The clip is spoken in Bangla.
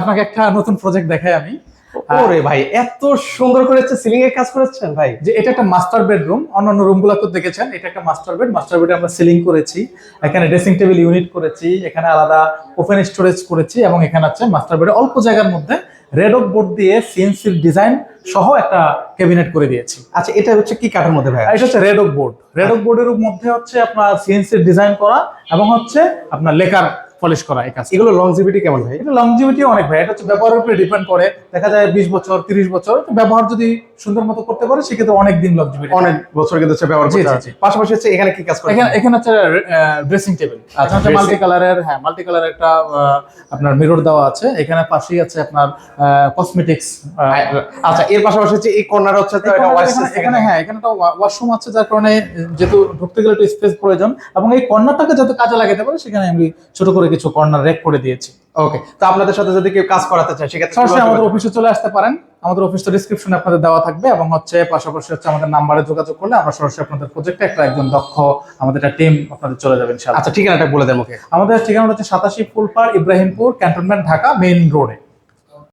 আপনাকে একটা নতুন প্রজেক্ট দেখাই আমি। ওরে ভাই এত সুন্দর করে সিলিং এর কাজ করেছেন ভাই। যে এটা একটা মাস্টার বেডরুম অন্যান্য রুমগুলোতে দেখেছেন এটা একটা মাস্টার বেড মাস্টার বেডে আমরা সিলিং করেছি এখানে ড্রেসিং টেবিল ইউনিট করেছি এখানে আলাদা ওপেন স্টোরেজ করেছি এবং এখানে আছে মাস্টার বেডে অল্প জায়গার মধ্যে রেড অফ বোর্ড দিয়ে সিএনসির ডিজাইন সহ একটা ক্যাবিনেট করে দিয়েছি। আচ্ছা এটা হচ্ছে কি কাঠের মধ্যে ভাই? এটা হচ্ছে red of board red of বোর্ডের মধ্যে হচ্ছে আপনার সিএনসির ডিজাইন করা এবং হচ্ছে আপনার লেকার পলিশ করা এই কাজ এগুলো লংজিভিটি কেমন ভাই? এটা লংজিভিটি অনেক ভাই এটা হচ্ছে ব্যবহারের উপরে ডিপেন্ড করে। দেখা যায় বিশ বছর তিরিশ বছর তো ব্যবহার যদি সুন্দর মতো করতে পারে সেক্ষেত্রে অনেক দিন লংজিভিটি অনেক বছর কিন্তু হচ্ছে ব্যবহার করতে পাশাপাশি হচ্ছে এখানে কি কাজ করেন এখানে এখানে হচ্ছে ড্রেসিং টেবিল আচ্ছা হচ্ছে মাল্টি কালারের হ্যাঁ মাল্টি কালারের একটা আপনার মিরর দেওয়া আছে। এখানে পাশেই আছে আপনার কসমেটিক্স আচ্ছা এর পাশাপাশি হচ্ছে এই কর্নার হচ্ছে তো এটা এখানে হ্যাঁ এখানে একটা ওয়াশরুম আছে যার কারণে যেহেতু ঢুকতে গেলে একটু স্পেস প্রয়োজন। এবং এই কর্নারটাকে যাতে কাজে লাগাতে পারে সেখানে আমি ছোট করে কিছু কর্নার রেক করে দিয়েছি। ওকে তো আপনাদের সাথে যদি কেউ কাজ করাতে চায় সেক্ষেত্রে সরাসরি আমাদের অফিসে চলে আসতে পারেন। আমাদের অফিস তো ডিসক্রিপশনে আপনাদের দেওয়া থাকবে এবং হচ্ছে পাশাপাশি হচ্ছে আমাদের নাম্বারে যোগাযোগ করলে আমরা সরাসরি আপনাদের প্রজেক্টে একটা একজন দক্ষ আমাদের একটা টিম আপনাদের চলে যাবেন? আচ্ছা ঠিকানাটা বলে দেবো আমাদের ঠিকানা হচ্ছে সাতাশি ফুলপার ইব্রাহিমপুর ক্যান্টনমেন্ট ঢাকা মেইন রোডে